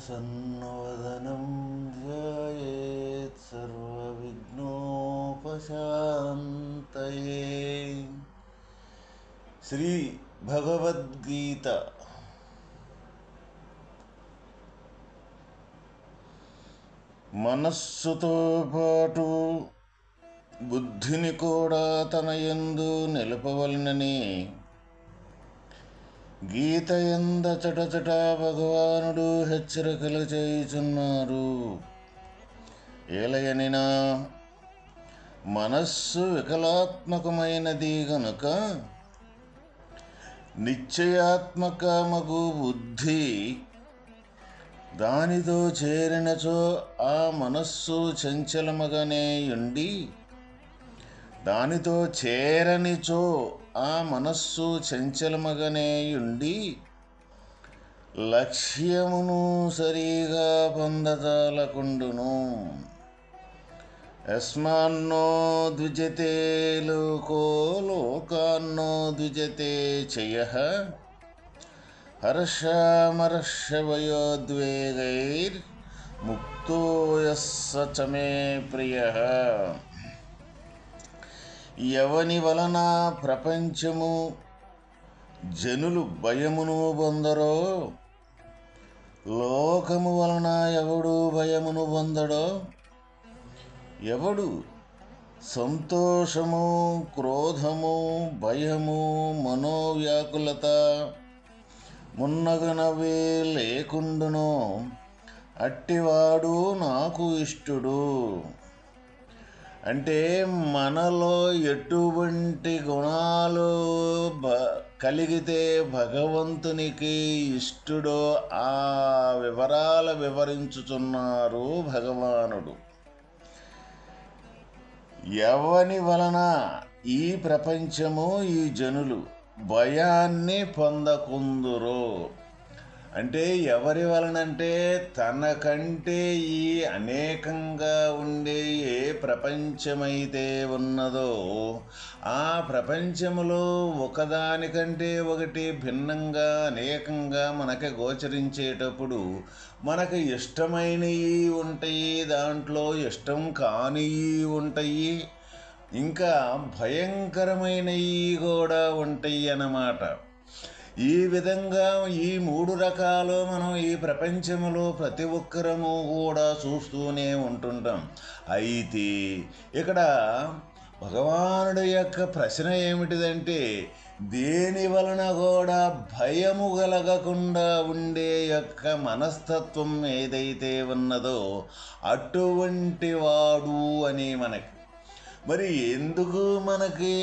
प्रसन्नवदनं ध्यायेत् सर्वविघ्नोपशान्तये శ్రీ భగవద్గీత మనస్సుతో పాటు బుద్ధిని కూడా తన యందు నిలపవలనని గీత ఎందచటచట భగవానుడు హెచ్చరికలు చేయుచున్నారు. ఏలయనినా మనస్సు వికలాత్మకమైనది గనుక నిశ్చయాత్మకమగు బుద్ధి దానితో చేరినచో ఆ మనస్సు చంచలమగానే ఉండి దానితో చేరనిచో ఆ మనస్సు చంచలమగానే ఉండి లక్ష్యమును సరిగా పొందజాలకుండును. యస్మాన్నో ద్విజతే లోకో లోకాన్నో ద్విజతే చయ. హర్షమర్షవయోద్వేగైర్ ముక్తో యస్స చ మే ప్రియ. ఎవని వలన ప్రపంచము జనులు భయమును పొందరో లోకము వలన ఎవడు భయమును పొందడో ఎవడు సంతోషము క్రోధము భయము మనోవ్యాకులత మున్నగనవే లేకుండునో అట్టివాడు నాకు ఇష్టుడు. అంటే మనలో ఎటువంటి గుణాలు బ కలిగితే భగవంతునికి ఇష్టుడో ఆ వివరాలు వివరించుచున్నారు భగవానుడు. ఎవని వలన ఈ ప్రపంచము ఈ జనులు భయాన్ని పొందకుందురు అంటే ఎవరి వలనంటే తనకంటే ఈ అనేకంగా ఉండే ఏ ప్రపంచమైతే ఉన్నదో ఆ ప్రపంచములో ఒకదానికంటే ఒకటి భిన్నంగా అనేకంగా మనకి గోచరించేటప్పుడు మనకు ఇష్టమైనవి ఉంటాయి దాంట్లో ఇష్టం కానివి ఉంటాయి ఇంకా భయంకరమైనవి కూడా ఉంటాయి అన్నమాట. ఈ విధంగా ఈ మూడు రకాలు మనం ఈ ప్రపంచంలో ప్రతి ఒక్కరము కూడా చూస్తూనే ఉంటుంటాం. అయితే ఇక్కడ భగవానుడి యొక్క ప్రశ్న ఏమిటిదంటే దేని వలన కూడా భయము కలగకుండా ఉండే యొక్క మనస్తత్వం ఏదైతే ఉన్నదో అటువంటి వాడు అని మనకి మరి ఎందుకు మనకి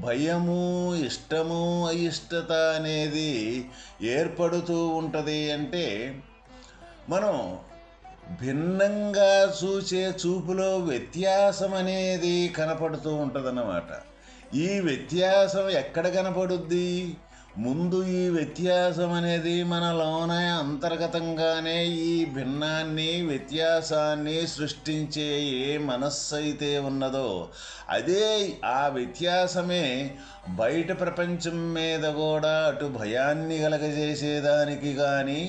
భయము ఇష్టము అయిష్టత అనేది ఏర్పడుతూ ఉంటుంది అంటే మనం భిన్నంగా చూసే చూపులో వ్యత్యాసం అనేది కనపడుతూ ఉంటుందన్నమాట. ఈ వ్యత్యాసం ఎక్కడ కనపడుద్ది? ముందు ఈ వ్యత్యాసం అనేది మనలోనే అంతర్గతంగానే ఈ భిన్నాన్ని వ్యత్యాసాన్ని సృష్టించే ఏ మనస్సు అయితే ఉన్నదో అదే ఆ వ్యత్యాసమే బయట ప్రపంచం మీద కూడా అటు భయాన్ని కలగజేసేదానికి కానీ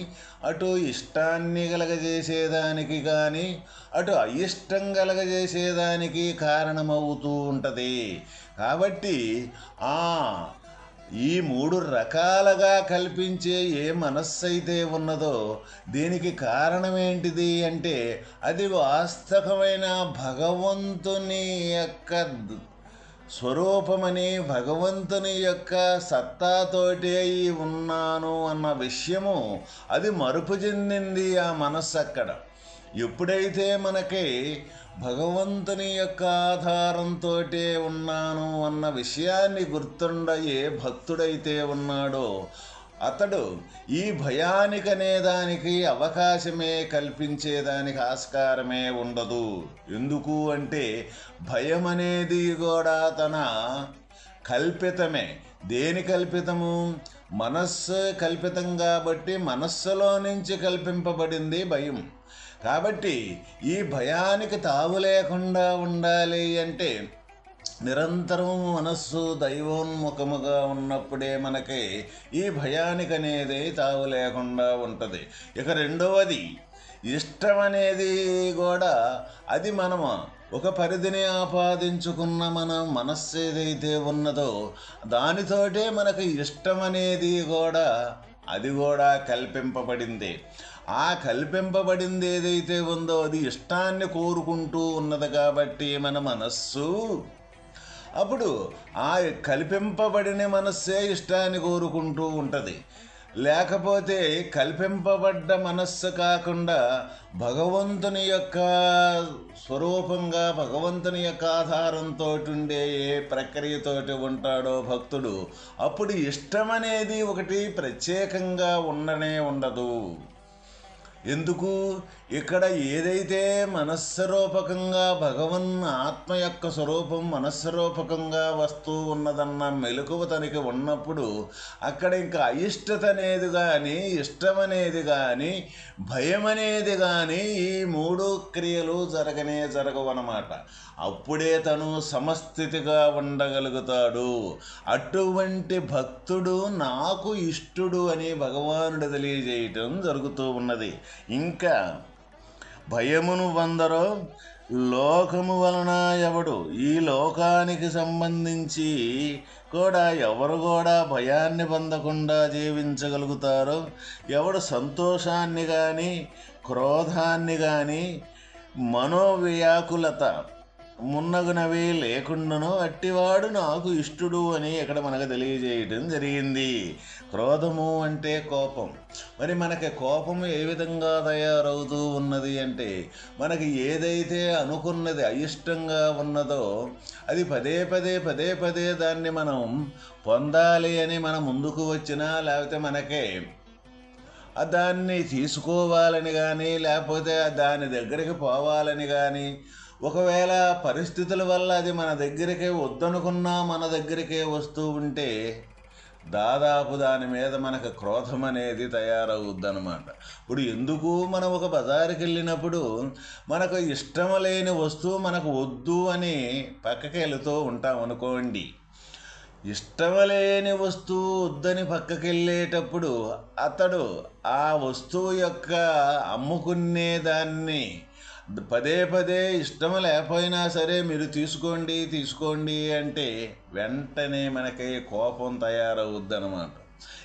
అటు ఇష్టాన్ని కలగజేసేదానికి కానీ అటు అయిష్టం కలగజేసేదానికి కారణమవుతూ ఉంటుంది. కాబట్టి ఆ ఈ మూడు రకాలుగా కల్పించే ఏ మనస్సు అయితే ఉన్నదో దీనికి కారణం ఏంటిది అంటే అది వాస్తవమైన భగవంతుని యొక్క స్వరూపమని భగవంతుని యొక్క సత్తాతోటే అయి ఉన్నాను అన్న విషయము అది మరుపు చెందింది ఆ మనస్సు అక్కడ ఎప్పుడైతే మనకి భగవంతుని యొక్క ఆధారంతో ఉన్నాను అన్న విషయాన్ని గుర్తుండ ఏ భక్తుడైతే ఉన్నాడో అతడు ఈ భయానికనే దానికి అవకాశమే కల్పించేదానికి ఆస్కారమే ఉండదు. ఎందుకు అంటే భయం అనేది కూడా తన కల్పితమే. దేని కల్పితము? మనస్సు కల్పితం కాబట్టి మనస్సులో నుంచి కల్పింపబడింది భయం. కాబట్టి ఈ భయానికి తావు లేకుండా ఉండాలి అంటే నిరంతరం మనస్సు దైవోన్ముఖముగా ఉన్నప్పుడే మనకి ఈ భయానికి అనేది తావు లేకుండా ఉంటుంది. ఇక రెండవది ఇష్టం అనేది కూడా అది మనము ఒక పరిధిని ఆపాదించుకున్న మన మనస్సు ఏదైతే ఉన్నదో దానితోటే మనకు ఇష్టం అనేది కూడా అది కూడా కల్పింపబడింది. ఆ కల్పింపబడింది ఏదైతే ఉందో అది ఇష్టాన్ని కోరుకుంటూ ఉన్నది కాబట్టి మన మనస్సు. అప్పుడు ఆ కల్పింపబడిన మనస్సే ఇష్టాన్ని కోరుకుంటూ ఉంటుంది. లేకపోతే కల్పింపబడ్డ మనస్సు కాకుండా భగవంతుని యొక్క స్వరూపంగా భగవంతుని యొక్క ఆధారంతో ఉండే ఏ ప్రక్రియతోటి ఉంటాడో భక్తుడు అప్పుడు ఇష్టం అనేది ఒకటి ప్రత్యేకంగా ఉండనే ఉండదు. ఎందుకు? ఇక్కడ ఏదైతే మనస్సరూపకంగా భగవన్ ఆత్మ యొక్క స్వరూపం మనస్సరూపకంగా వస్తూ ఉన్నదన్న మెలకువ తనకి ఉన్నప్పుడు అక్కడ ఇంకా అయిష్టత అనేది కానీ ఇష్టమనేది కానీ భయం అనేది కానీ ఈ మూడు క్రియలు జరగనే జరగవన్నమాట. అప్పుడే తను సమస్థితిగా ఉండగలుగుతాడు. అటువంటి భక్తుడు నాకు ఇష్టుడు అని భగవానుడు తెలియజేయటం జరుగుతూ ఉన్నది. ఇంకా భయమును వందరో లోకము వలన ఎవడు ఈ లోకానికి సంబంధించి కూడా ఎవరు కూడా భయాన్ని పొందకుండా జీవించగలుగుతారో ఎవడు సంతోషాన్ని కానీ క్రోధాన్ని కానీ మనోవ్యాకులత మున్నగునవి లేకుండాను అట్టివాడు నాకు ఇష్టుడు అని ఇక్కడ మనకు తెలియజేయటం జరిగింది. క్రోధము అంటే కోపం. మరి మనకి కోపం ఏ విధంగా తయారవుతూ ఉన్నది అంటే మనకి ఏదైతే అనుకున్నది అయిష్టంగా ఉన్నదో అది పదే పదే పదే పదే దాన్ని మనం పొందాలి అని మనం ముందుకు వచ్చినా లేకపోతే మనకే దాన్ని తీసుకోవాలని కానీ లేకపోతే దాని దగ్గరికి పోవాలని కానీ ఒకవేళ పరిస్థితుల వల్ల అది మన దగ్గరికే వద్దనుకున్నా మన దగ్గరికే వస్తూ ఉంటే దాదాపు దాని మీద మనకు క్రోధం అనేది తయారవుద్దనమాట ఇప్పుడు ఎందుకు మనం ఒక బజారుకి వెళ్ళినప్పుడు మనకు ఇష్టం లేని వస్తువు మనకు వద్దు అని పక్కకి వెళుతూ ఉంటాం అనుకోండి. ఇష్టం లేని వస్తువు వద్దని పక్కకి వెళ్ళేటప్పుడు అతడు ఆ వస్తువు యొక్క అమ్ముకునే దాన్ని పదే పదే ఇష్టం లేకపోయినా సరే మీరు తీసుకోండి తీసుకోండి అంటే వెంటనే మనకి కోపం తయారవుద్దనమాట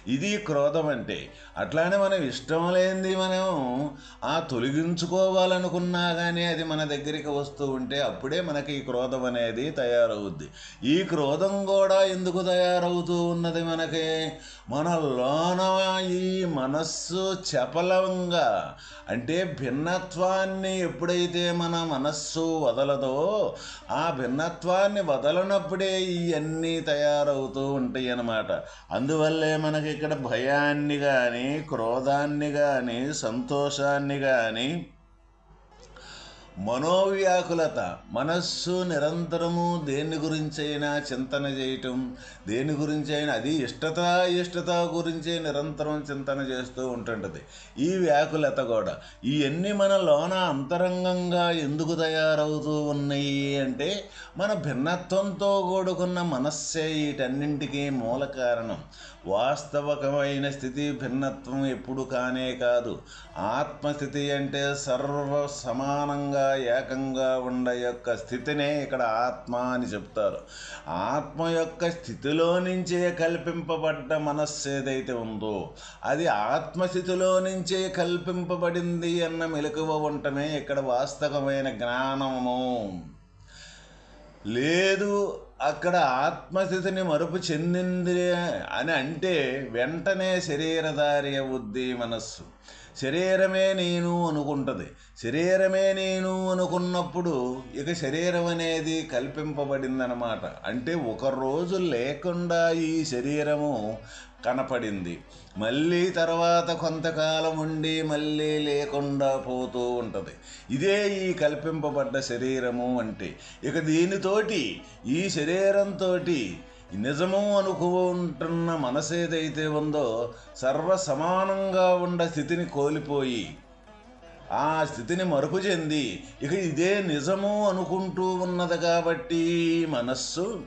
ఇది క్రోధం అంటే అట్లానే మనం ఇష్టం లేనిది మనం ఆ తొలగించుకోవాలనుకున్నా కానీ అది మన దగ్గరికి వస్తూ ఉంటే అప్పుడే మనకి ఈ క్రోధం అనేది తయారవుద్ది. ఈ క్రోధం కూడా ఎందుకు తయారవుతూ ఉన్నది మనకి? మన లోన ఈ మనస్సు చపలంగా అంటే భిన్నత్వాన్ని ఎప్పుడైతే మన మనస్సు వదలదో ఆ భిన్నత్వాన్ని వదలనప్పుడే ఇవన్నీ తయారవుతూ ఉంటాయి అన్నమాట అందువల్లే మనకి ఇక్కడ భయాన్ని కానీ క్రోధాన్ని కానీ సంతోషాన్ని కానీ మనోవ్యాకులత మనస్సు నిరంతరము దేని గురించైనా చింతన చేయటం దేని గురించి అయినా అది ఇష్టత ఇష్టత గురించే నిరంతరం చింతన చేస్తూ ఉంటుంటుంది. ఈ వ్యాకులత కూడా ఇవన్నీ మన లోన అంతరంగంగా ఎందుకు తయారవుతూ ఉన్నాయి అంటే మన భిన్నత్వంతో కూడుకున్న మనస్సే వీటన్నింటికీ మూల కారణం. వాస్తవకమైన స్థితి భిన్నత్వం ఎప్పుడు కానే కాదు. ఆత్మస్థితి అంటే సర్వ సమానంగా ఏకంగా ఉండ యొక్క స్థితినే ఇక్కడ ఆత్మ అని చెప్తారు. ఆత్మ యొక్క స్థితిలో నుంచే కల్పింపబడ్డ మనస్సు ఏదైతే ఉందో అది ఆత్మస్థితిలో నుంచే కల్పింపబడింది అన్న మెలకువ ఉండటమే ఇక్కడ వాస్తవమైన జ్ఞానము. లేదు అక్కడ ఆత్మస్థితిని మరుపు చెందింది అని అంటే వెంటనే శరీరధారి బుద్ధి మనస్సు. శరీరమే నేను అనుకుంటుంది. శరీరమే నేను అనుకున్నప్పుడు ఇక శరీరం అనేది కల్పింపబడిందనమాట అంటే ఒక రోజు లేకుండా ఈ శరీరము కనపడింది. మళ్ళీ తర్వాత కొంతకాలం ఉండి మళ్ళీ లేకుండా పోతూ ఉంటుంది. ఇదే ఈ కల్పింపబడ్డ శరీరము అంటే ఇక దీనితోటి ఈ శరీరంతో నిజము అనుకుంటున్న మనసు ఏదైతే ఉందో సర్వ సమానంగా ఉన్న స్థితిని కోల్పోయి ఆ స్థితిని మరుపు చెంది ఇక ఇదే నిజము అనుకుంటూ ఉన్నది కాబట్టి మనస్సు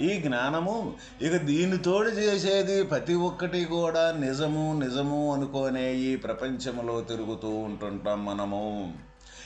ఈ జ్ఞానము ఇక దీనితోడు చేసేది ప్రతి ఒక్కటి కూడా నిజము నిజము అనుకోనే ఈ ప్రపంచంలో తిరుగుతూ ఉంటుంటాం మనము.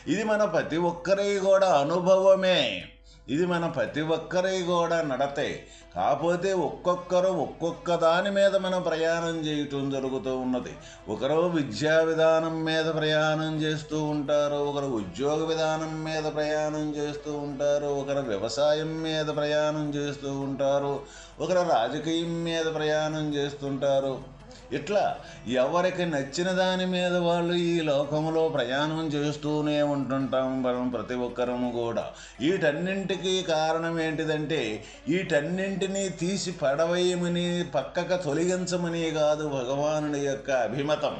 ఇది మన ప్రతి ఒక్కరి కూడా అనుభవమే. ఇది మన ప్రతి ఒక్కరి కూడా నడతే. కాకపోతే ఒక్కొక్కరు ఒక్కొక్క దాని మీద మనం ప్రయాణం చేయటం జరుగుతూ ఉన్నది. ఒకరు విద్యా విధానం మీద ప్రయాణం చేస్తూ ఉంటారు ఒకరు ఉద్యోగ విధానం మీద ప్రయాణం చేస్తూ ఉంటారు ఒకరు వ్యవసాయం మీద ప్రయాణం చేస్తూ ఉంటారు ఒకరు రాజకీయం మీద ప్రయాణం చేస్తుంటారు. ఇట్లా ఎవరికి నచ్చిన దాని మీద వాళ్ళు ఈ లోకంలో ప్రయాణం చేస్తూనే ఉంటుంటాం మనం ప్రతి ఒక్కరము కూడా. వీటన్నింటికీ కారణం ఏంటిదంటే వీటన్నింటినీ తీసి పడవేయమని పక్కకు తొలగించమని కాదు భగవానుడి యొక్క అభిమతం.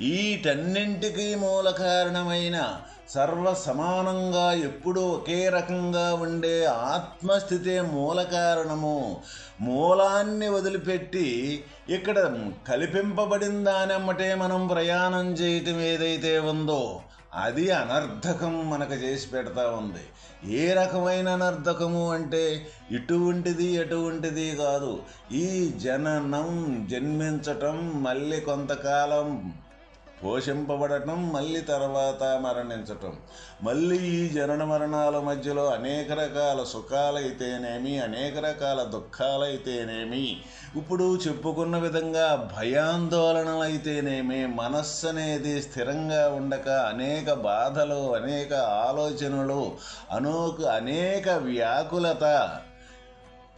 వీటన్నింటికీ మూల కారణమైన సర్వ సమానంగా ఎప్పుడూ ఒకే రకంగా ఉండే ఆత్మస్థితే మూల కారణము. మూలాన్ని వదిలిపెట్టి ఇక్కడ కలిపింపబడిన దానమ్మటే మనం ప్రయాణం చేయటం ఏదైతే ఉందో అది అనర్థకం మనకు చేసి పెడతా ఉంది. ఏ రకమైన అనర్థకము అంటే ఇటువంటిది ఎటువంటిది కాదు. ఈ జననం జన్మించటం మళ్ళీ కొంతకాలం పోషింపబడటం మళ్ళీ తర్వాత మరణించటం. మళ్ళీ ఈ జనన మరణాల మధ్యలో అనేక రకాల సుఖాలైతేనేమి అనేక రకాల దుఃఖాలైతేనేమి. ఇప్పుడు చెప్పుకున్న విధంగా భయాందోళనలైతేనేమి మనస్సు అనేది స్థిరంగా ఉండక అనేక బాధలు అనేక ఆలోచనలు అనోక అనేక వ్యాకులత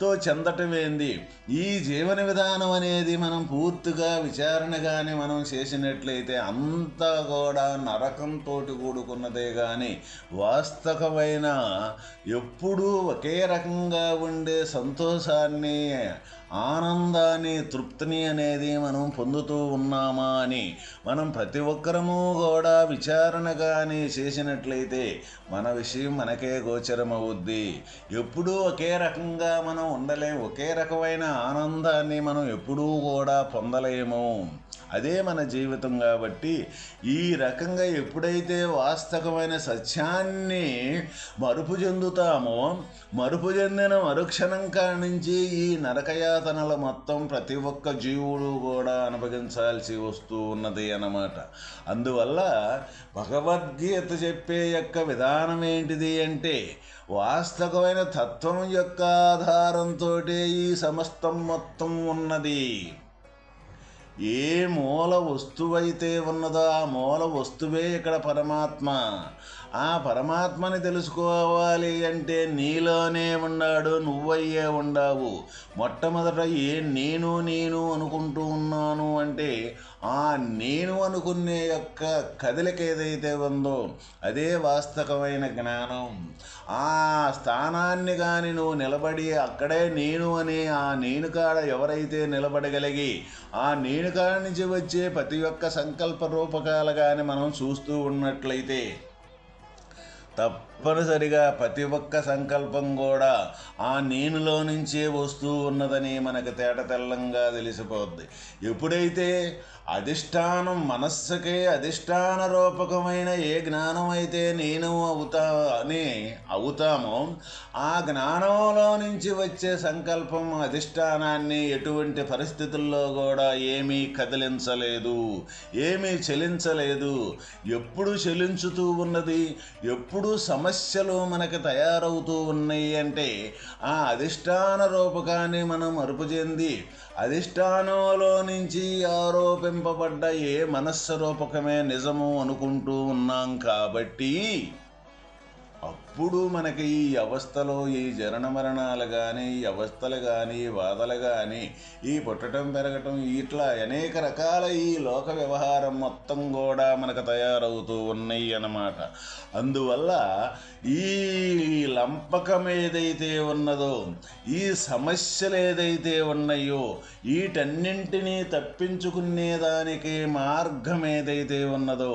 తో చెందటమేంది? ఈ జీవన విధానం అనేది మనం పూర్తిగా విచారణ కానీ మనం చేసినట్లయితే అంతా కూడా నరకంతో కూడుకున్నదే కానీ వాస్తవమైన ఎప్పుడూ ఒకే రకంగా ఉండే సంతోషాన్ని ఆనందాన్ని తృప్తిని అనేది మనం పొందుతూ ఉన్నామా అని మనం ప్రతి ఒక్కరము కూడా విచారణ కానీ చేసినట్లయితే మన విషయం మనకే గోచరమవుద్ది. ఎప్పుడూ ఒకే రకంగా మనం ఉండలేము ఒకే రకమైన ఆనందాన్ని మనం ఎప్పుడూ కూడా పొందలేము. అదే మన జీవితం కాబట్టి ఈ రకంగా ఎప్పుడైతే వాస్తవమైన సత్యాన్ని మరుపు చెందుతామో మరుపు చెందిన మరుక్షణం నుంచి ఈ నరకయాతనల మొత్తం ప్రతి ఒక్క జీవుడు కూడా అనుభవించాల్సి వస్తూ ఉన్నది అన్నమాట. అందువల్ల భగవద్గీత చెప్పే యొక్క విధానం ఏంటిది అంటే వాస్తవమైన తత్వం యొక్క ఆధారంతో ఈ సమస్తం మొత్తం ఉన్నది. ఏ మూల వస్తువైతే ఉన్నదో ఆ మూల వస్తువే ఇక్కడ పరమాత్మ. ఆ పరమాత్మని తెలుసుకోవాలి అంటే నీలోనే ఉన్నాడు నువ్వయ్యే ఉండావు. మొట్టమొదట ఏ నేను నేను అనుకుంటూ ఉన్నాను అంటే ఆ నేను అనుకునే యొక్క కదలిక ఏదైతే ఉందో అదే వాస్తవమైన జ్ఞానం. ఆ స్థానాన్ని కానీ నువ్వు నిలబడి అక్కడే నేను అనే ఆ నేను కాడ ఎవరైతే నిలబడగలిగి ఆ నేను కాడ నుంచి వచ్చే ప్రతి ఒక్క సంకల్ప రూపకాలు కానీ మనం చూస్తూ ఉన్నట్లయితే తప్పనిసరిగా ప్రతి ఒక్క సంకల్పం కూడా ఆ నేనులో నుంచే వస్తూ ఉన్నదని మనకు తేట తెల్లంగా తెలిసిపోద్ది. ఎప్పుడైతే అధిష్టానం మనస్సుకే అధిష్టాన రూపకమైన ఏ జ్ఞానం అయితే నేను అవుతా అని అవుతామో ఆ జ్ఞానంలో నుంచి వచ్చే సంకల్పం అధిష్టానాన్ని ఎటువంటి పరిస్థితుల్లో కూడా ఏమీ కదిలించలేదు ఏమీ చెలించలేదు. ఎప్పుడు చెలించుతూ ఉన్నది ఎప్పుడు సమస్యలు మనకు తయారవుతూ ఉన్నాయి అంటే ఆ అధిష్టాన రూపకాన్ని మనం అరుపు చెంది అధిష్టానంలో నుంచి ఆరోపింపబడ్డ ఏ మనస్సు రూపకమే నిజము అనుకుంటూ ఉన్నాం కాబట్టి అప్పుడు మనకి ఈ అవస్థలో ఈ జనన మరణాలు కానీ ఈ అవస్థలు కానీ బాధలు కానీ ఈ పుట్టడం పెరగటం ఇట్లా అనేక రకాల ఈ లోక వ్యవహారం మొత్తం కూడా మనకు తయారవుతూ ఉన్నాయి అన్నమాట. అందువల్ల ఈ లంపకం ఏదైతే ఉన్నదో ఈ సమస్యలు ఏదైతే ఉన్నాయో వీటన్నింటినీ తప్పించుకునేదానికి మార్గం ఏదైతే ఉన్నదో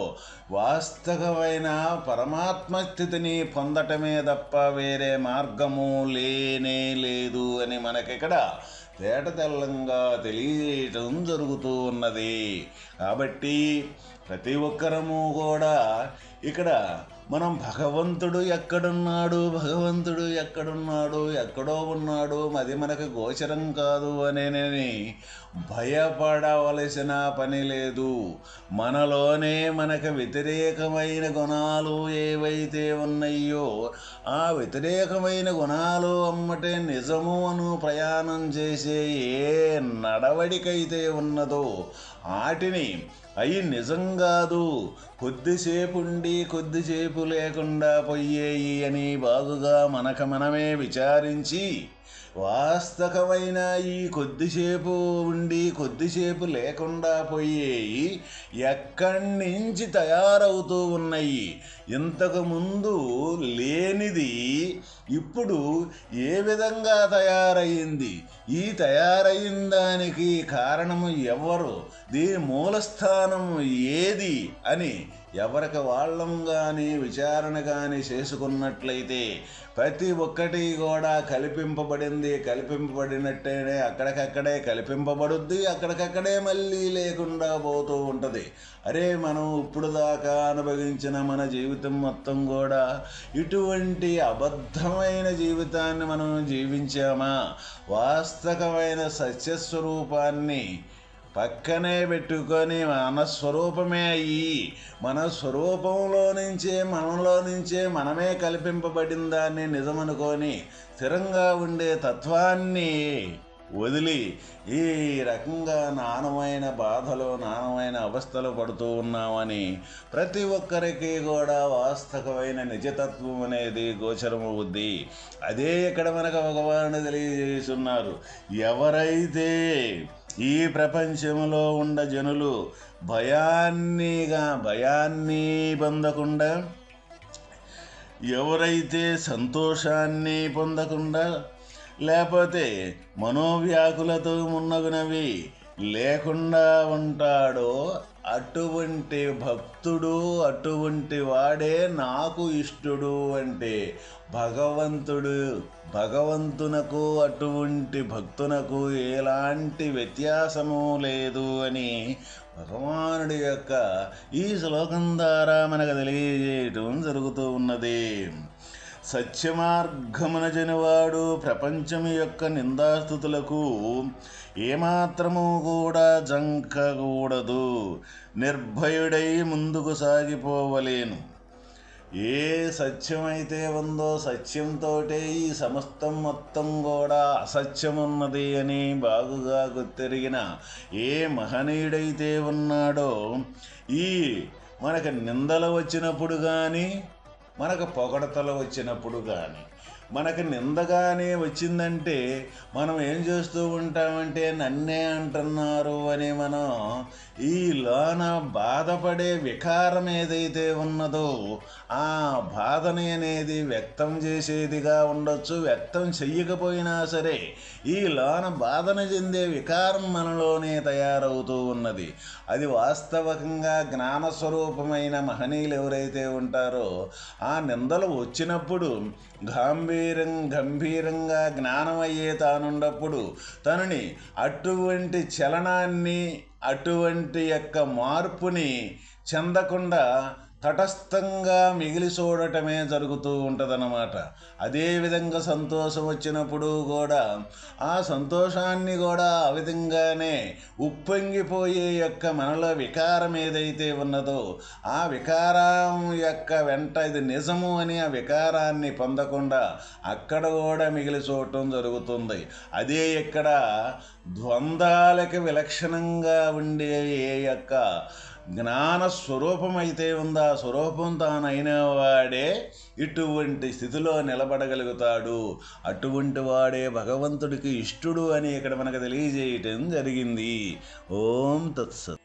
వాస్తవమైన పరమాత్మ స్థితిని పొందటం పొందటమే తప్ప వేరే మార్గము లేనే లేదు అని మనకిక్కడ తేట తెల్లంగా తెలియజేయటం జరుగుతూ ఉన్నది. కాబట్టి ప్రతి ఒక్కరము కూడా ఇక్కడ మనం భగవంతుడు ఎక్కడున్నాడు భగవంతుడు ఎక్కడున్నాడు ఎక్కడో ఉన్నాడు అది మనకు గోచరం కాదు అనేనని భయపడవలసిన పని లేదు. మనలోనే మనకు వ్యతిరేకమైన గుణాలు ఏవైతే ఉన్నాయో ఆ వ్యతిరేకమైన గుణాలు అమ్మటే నిజము అను ప్రయాణం చేసే ఏ నడవడికైతే ఉన్నదో వాటిని అయి నిజం కాదు. కొద్దిసేపు ఉండి కొద్దిసేపు లేకుండా పోయేయి అని బాగుగా మనకు మనమే విచారించి వాస్తవమైన ఈ కొద్దిసేపు ఉండి కొద్దిసేపు లేకుండా పోయేయి ఎక్కడి నుంచి తయారవుతూ ఉన్నాయి. ఇంతకుముందు లేనిది ఇప్పుడు ఏ విధంగా తయారయ్యింది ఈ తయారైన దానికి కారణము ఎవరు? దీని మూలస్థానం ఏది? అని ఎవరికి వాళ్ళం కానీ విచారణ కానీ చేసుకున్నట్లయితే ప్రతి ఒక్కటి కూడా కల్పింపబడింది. కల్పింపబడినట్టేనే అక్కడికక్కడే కల్పింపబడుద్ది. అక్కడికక్కడే మళ్ళీ లేకుండా పోతూ ఉంటుంది. అరే మనం ఇప్పుడు దాకా అనుభవించిన మన జీవితం మొత్తం కూడా ఇటువంటి అబద్ధమైన జీవితాన్ని మనం జీవించామా? వాస్తవమైన సత్యస్వరూపాన్ని పక్కనే పెట్టుకొని మన స్వరూపమే అయ్యి మన స్వరూపంలో నుంచే మనలో నుంచే మనమే కల్పింపబడిన దాన్ని నిజమనుకొని స్థిరంగా ఉండే తత్వాన్ని వదిలి ఈ రకంగా నానమైన బాధలు నానమైన అవస్థలు పడుతూ ఉన్నామని ప్రతి ఒక్కరికి కూడా వాస్తవమైన నిజతత్వం అనేది గోచరమవుద్ది అదే ఇక్కడ మనకు భగవాను తెలియజేస్తున్నారు. ఎవరైతే ఈ ప్రపంచంలో ఉండ జనులు భయాన్నిగా భయాన్ని పొందకుండా ఎవరైతే సంతోషాన్ని పొందకుండా లేకపోతే మనోవ్యాకులతో మున్నగునవి లేకుండా ఉంటాడో అటువంటి భక్తుడు అటువంటి వాడే నాకు ఇష్టడు అంటే భగవంతుడు. భగవంతునకు అటువంటి భక్తునకు ఎలాంటి వ్యత్యాసము లేదు అని భగవానుడి యొక్క ఈ శ్లోకం ద్వారా మనకు తెలియజేయటం జరుగుతూ ఉన్నది. సత్యమార్గమున జనవాడు ప్రపంచం యొక్క నిందాస్థుతులకు ఏమాత్రము కూడా జంకకూడదు. నిర్భయుడై ముందుకు సాగిపోవలేను. ఏ సత్యమైతే ఉందో సత్యంతో ఈ సమస్తం మొత్తం కూడా అసత్యమున్నది అని బాగుగా గుర్తెరిగిన ఏ మహనీయుడైతే ఉన్నాడో ఈ మనకు నిందలు వచ్చినప్పుడు కానీ మనకు పొగడతలు వచ్చినప్పుడు కానీ మనకు నిందగానే వచ్చిందంటే మనం ఏం చేస్తూ ఉంటామంటే నన్నే అంటున్నారు అని మనం ఈ లోన బాధపడే వికారం ఏదైతే ఉన్నదో ఆ బాధని అనేది వ్యక్తం చేసేదిగా ఉండొచ్చు వ్యక్తం చెయ్యకపోయినా సరే ఈ లోన బాధను చెందే వికారం మనలోనే తయారవుతూ ఉన్నది. అది వాస్తవకంగా జ్ఞానస్వరూపమైన మహనీయులు ఎవరైతే ఉంటారో ఆ నిందలు వచ్చినప్పుడు గంభీరం గంభీరంగా జ్ఞానమయ్యే తానున్నప్పుడు తనని అటువంటి చలనాన్ని అటువంటి యొక్క మార్పుని చెందకుండా తటస్థంగా మిగిలి చూడటమే జరుగుతూ ఉంటుందన్నమాట. అదేవిధంగా సంతోషం వచ్చినప్పుడు కూడా ఆ సంతోషాన్ని కూడా ఆ విధంగానే ఉప్పొంగిపోయే యొక్క మనలో వికారం ఏదైతే ఉన్నదో ఆ వికారం యొక్క వెంట ఇది నిజము అని ఆ వికారాన్ని పొందకుండా అక్కడ కూడా మిగిలి చూడటం జరుగుతుంది. అదే ఇక్కడ ద్వంద్వాలకి విలక్షణంగా ఉండే ఏ యొక్క జ్ఞానస్వరూపమైతే ఉందా? స్వరూపం తానైన వాడే ఇటువంటి స్థితిలో నిలబడగలుగుతాడు. అటువంటి వాడే భగవంతుడికి ఇష్టడు అని ఇక్కడ మనకు తెలియజేయటం జరిగింది. ఓం తత్సత్.